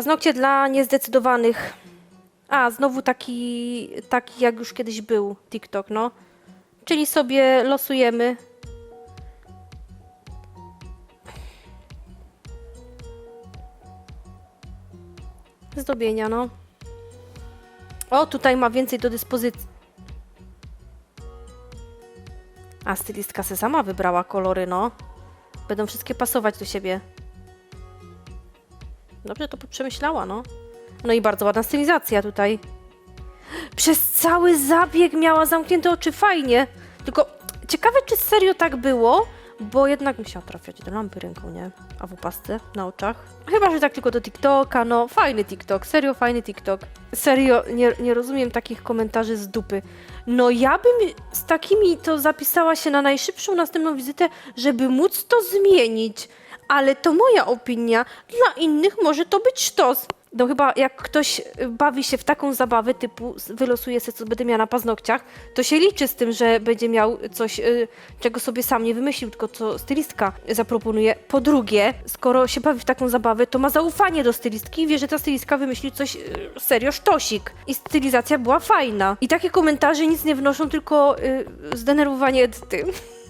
Paznokcie dla niezdecydowanych. A, znowu taki, taki jak już kiedyś był TikTok, no. Czyli sobie losujemy. Zdobienia, no. O, tutaj ma więcej do dyspozycji. A stylistka se sama wybrała kolory, no. Będą wszystkie pasować do siebie. Dobrze to przemyślała, no. No i bardzo ładna stylizacja tutaj. Przez cały zabieg miała zamknięte oczy, fajnie. Tylko ciekawe, czy serio tak było, bo jednak musiała trafiać do lampy ręką, nie? A w opasce na oczach. Chyba, że tak tylko do TikToka, no fajny TikTok, serio fajny TikTok. Serio, nie, nie rozumiem takich komentarzy z dupy. No ja bym z takimi to zapisała się na najszybszą następną wizytę, żeby móc to zmienić. Ale to moja opinia. Dla innych może to być sztos. No chyba jak ktoś y, bawi się w taką zabawę typu wylosuje sobie, co będę miała na paznokciach, to się liczy z tym, że będzie miał coś, y, czego sobie sam nie wymyślił, tylko co stylistka zaproponuje. Po drugie, skoro się bawi w taką zabawę, to ma zaufanie do stylistki i wie, że ta stylistka wymyśli coś y, serio sztosik. I stylizacja była fajna. I takie komentarze nic nie wnoszą, tylko zdenerwowanie Edyty.